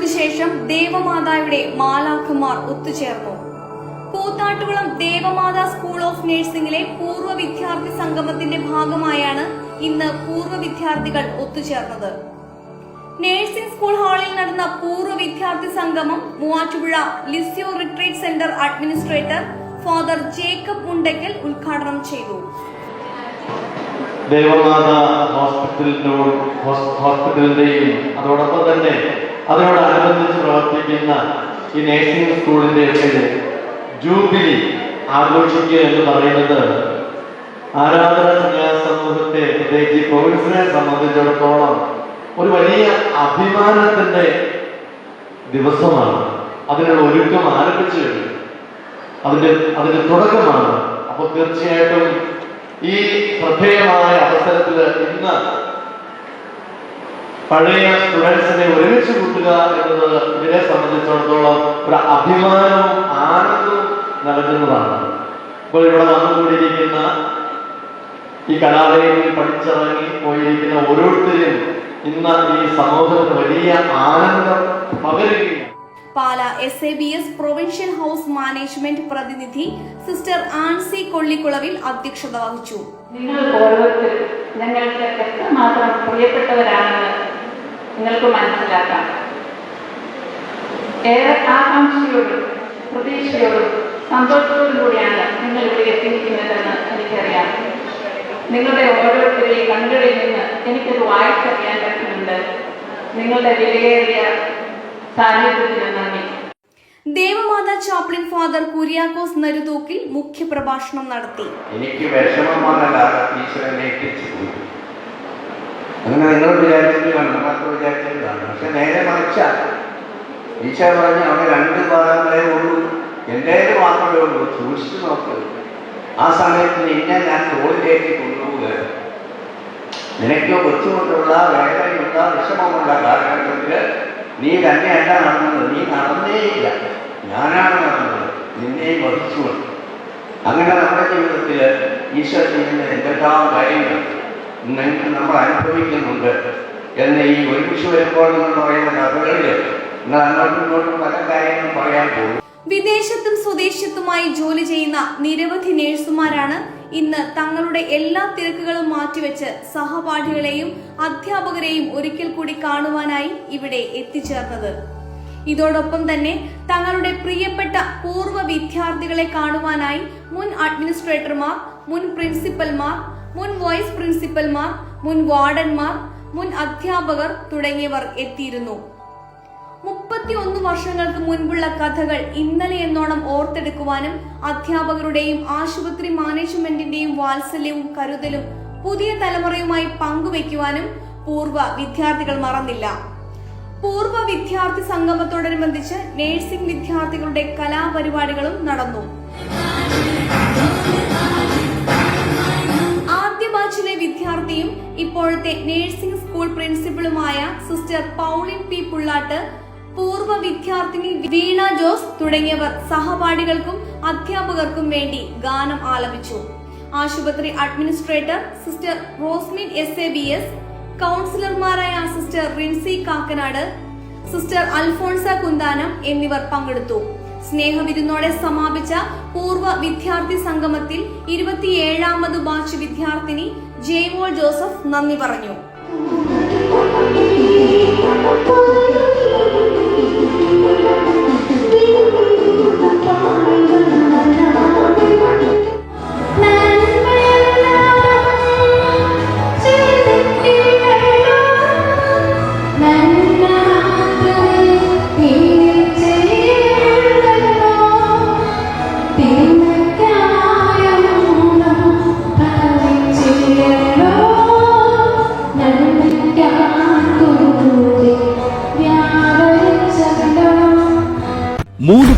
നാളുകൾക്ക് ശേഷം ദേവമാതായുടെ മാലാഖമാർ ഒത്തുചേർന്നു. കൂത്താട്ടുകുളം ദേവമാതാ സ്കൂൾ ഓഫ് നഴ്സിംഗിലെ പൂർവ വിദ്യാർത്ഥി സംഗമത്തിന്റെ ഭാഗമായാണ് ഇന്ന് പൂർവ വിദ്യാർത്ഥികൾ ഒത്തുചേർന്നത്. നഴ്സിംഗ് സ്കൂൾ ഹാളിൽ നടന്ന പൂർവ വിദ്യാർത്ഥി സംഗമം Muvattupuzha Lisieux retreat centre administrator father Jacob Mundackal ഉദ്ഘാടനം ചെയ്തു. ദേവമാതാ ഹോസ്പിറ്റലിനോട് ഹോസ്- ഹോസ്പിറ്റലിന്റെയും അതോടൊപ്പം തന്നെ അതിനോടനുബന്ധിച്ച് പ്രവർത്തിക്കുന്ന ഈ നേഴ്സിംഗ് സ്കൂളിന്റെ പേര് ജൂബിലി ആഘോഷിക്കുക എന്ന് പറയുന്നത് ആരാധന സമൂഹത്തെ പ്രത്യേകിച്ച് പ്രൊവിൻസിനെ സംബന്ധിച്ചിടത്തോളം ഒരു വലിയ അഭിമാനത്തിന്റെ ദിവസമാണ്. അതിനുള്ള ഒരുക്കം ആരംഭിച്ചു കഴിഞ്ഞു. അതിന്റെ അതിന്റെ തുടക്കമാണ്. അപ്പൊ തീർച്ചയായിട്ടും ഈ ശ്രദ്ധേയമായ അവസരത്തിൽ ഇന്ന് പഴയ സ്റ്റുഡൻസിനെ ഒരുമിച്ച് കൂട്ടുക എന്നത് ഇതിനെ സംബന്ധിച്ചിടത്തോളം ഒരു അഭിമാനവും ആനന്ദവും നൽകുന്നതാണ്. ഇപ്പോൾ ഇവിടെ വന്നുകൂടിയിരിക്കുന്ന ഈ കലാലയത്തിൽ പഠിച്ചിറങ്ങി പോയിരിക്കുന്ന ഓരോരുത്തരും ഇന്ന് ഈ സമൂഹത്തിന് വലിയ ആനന്ദം പകരുകയാണ്. Pala S A B S provincial house management പ്രതിനിധി സിസ്റ്റർ ആൻസി കൊള്ളിക്കുളവിൽ അധ്യക്ഷത വഹിച്ചു. നിങ്ങൾ ഓരോരുത്തരും ഞങ്ങൾക്ക് എത്രമാത്രം പ്രിയപ്പെട്ടവരാണെന്ന് നിങ്ങൾക്ക് മനസ്സിലാക്കാം. ഏറെ ആകാംക്ഷയോടും പ്രതീക്ഷയോടും സന്തോഷത്തോടും കൂടിയാണ് നിങ്ങൾ ഇവിടെ എത്തിയിരിക്കുന്നതെന്ന് എനിക്കറിയാം. നിങ്ങളുടെ ഓരോരുത്തരുടെയും കണ്ണുകളിൽ നിന്ന് എനിക്കത് വായിച്ചറിയാൻ പറ്റുന്നുണ്ട്. നിങ്ങളുടെ വിലയേറിയ സാന്നിധ്യത്തിന് നന്ദി. ദേവമാതാ ചാപ്ലിൻ ഫാദർ കുര്യാക്കോസ് നരുതൂക്കിൽ മുഖ്യപ്രഭാഷണം നടത്തി. എനിക്ക് വിഷമം വന്നല്ല കാലത്ത് ഈശ്വരനെ അങ്ങനെ നിങ്ങൾ വിചാരിച്ചിട്ടാണ് നമ്മളൊക്കെ വിചാരിച്ചിട്ടാണ് പക്ഷെ നേരെ മറിച്ചാൽ ഈശോ പറഞ്ഞു അവിടെ രണ്ട് ഭാഗങ്ങളെ ഉള്ളൂ. എന്റെ മാത്രമേ ഉള്ളൂ. സൂക്ഷിച്ചു നോക്ക്. ആ സമയത്ത് നിന്നെ ഞാൻ തോലിലേക്ക് കൊണ്ടുപോവുക നിനക്ക് ബുദ്ധിമുട്ടുള്ള വേദനയുള്ള വിഷമമുള്ള കാലഘട്ടത്തിൽ നീ തന്നെയല്ല നടന്നത്. നീ നടന്നേയില്ല. ഞാനാണ് നടന്നത്. നിന്നെയും വഹിച്ചുകൊണ്ട് അങ്ങനെ നമ്മുടെ ജീവിതത്തിൽ ഈശോ ചെയ്യുന്ന എന്തെല്ലാം കാര്യങ്ങൾ നമ്മൾ അനുഭവിക്കുന്നുണ്ട്. എന്ന് ഈ ഒരുമിച്ച് വരുമ്പോൾ എന്ന് പറയുന്ന കഥകളിൽ അങ്ങോട്ടും ഇങ്ങോട്ടും പല കാര്യങ്ങളും പറയാൻ പോകും വിദേശത്തും സ്വദേശത്തുമായി ജോലി ചെയ്യുന്ന നിരവധി നഴ്സുമാരാണ് ഇന്ന് തങ്ങളുടെ എല്ലാ തിരക്കുകളും മാറ്റിവെച്ച് സഹപാഠികളെയും അധ്യാപകരെയും ഒരിക്കൽ കൂടി കാണുവാനായി ഇവിടെ എത്തിച്ചേർന്നത്. ഇതോടൊപ്പം തന്നെ തങ്ങളുടെ പ്രിയപ്പെട്ട പൂർവ വിദ്യാർത്ഥികളെ കാണുവാനായി മുൻ അഡ്മിനിസ്ട്രേറ്റർമാർ മുൻ പ്രിൻസിപ്പൽമാർ മുൻ വൈസ് പ്രിൻസിപ്പൽമാർ മുൻ വാർഡന്മാർ മുൻ അധ്യാപകർ തുടങ്ങിയവർ എത്തിയിരുന്നു. മുപ്പത്തിയൊന്ന് വർഷങ്ങൾക്ക് മുൻപുള്ള കഥകൾ ഇന്നലെ എന്നോണം ഓർത്തെടുക്കുവാനും അധ്യാപകരുടെയും ആശുപത്രി മാനേജ്മെന്റിന്റെയും വാത്സല്യവും കരുതലും പുതിയ തലമുറയുമായി പങ്കുവെക്കുവാനും പൂർവ വിദ്യാർത്ഥികൾ മറന്നില്ല. പൂർവ വിദ്യാർത്ഥി സംഗമത്തോടനുബന്ധിച്ച് നഴ്സിംഗ് വിദ്യാർത്ഥികളുടെ കലാപരിപാടികളും നടന്നു. ഇപ്പോഴത്തെ നഴ്സിംഗ് സ്കൂൾ പ്രിൻസിപ്പളുമായ സിസ്റ്റർ പൗളിൻ പി പുള്ളാട്ട് പൂർവ വിദ്യാർത്ഥിനി വീണ ജോസ് തുടങ്ങിയവർ സഹപാഠികൾക്കും അധ്യാപകർക്കും വേണ്ടി ഗാനം ആലപിച്ചു. ആശുപത്രി administrator sister Rosmin S A B S കൗൺസിലർമാരായ സിസ്റ്റർ റിൻസി കാക്കനാട് സിസ്റ്റർ അൽഫോൺസ കുന്താനം എന്നിവർ പങ്കെടുത്തു. സ്നേഹവിരുന്നോടെ സമാപിച്ച പൂർവ വിദ്യാർത്ഥി സംഗമത്തിൽ ഇരുപത്തിയേഴാമത് ബാച്ച് വിദ്യാർത്ഥിനി ജെയ്മോൾ ജോസഫ് നന്ദി പറഞ്ഞു.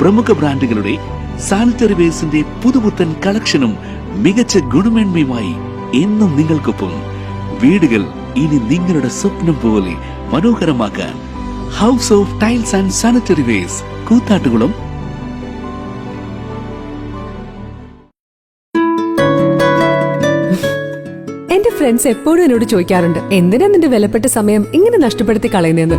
പ്രമുഖ ബ്രാൻഡുകളുടെ സാനിറ്ററി വേസിന്റെ പുതുപുത്തൻ കളക്ഷനും മികച്ച ഗുണമേന്മയുമായി എന്നും നിങ്ങൾക്കൊപ്പം. വീടുകൾ ഇനി നിങ്ങളുടെ സ്വപ്നം പോലെ മനോഹരമാക്കാൻ house of tiles and sanitary wares Koothattukulam. എന്റെ ഫ്രണ്ട്സ് എപ്പോഴും എന്നോട് ചോദിക്കാറുണ്ട് എന്തിനാ നിന്റെ വിലപ്പെട്ട സമയം ഇങ്ങനെ നഷ്ടപ്പെടുത്തി കളയുന്നതെന്ന്?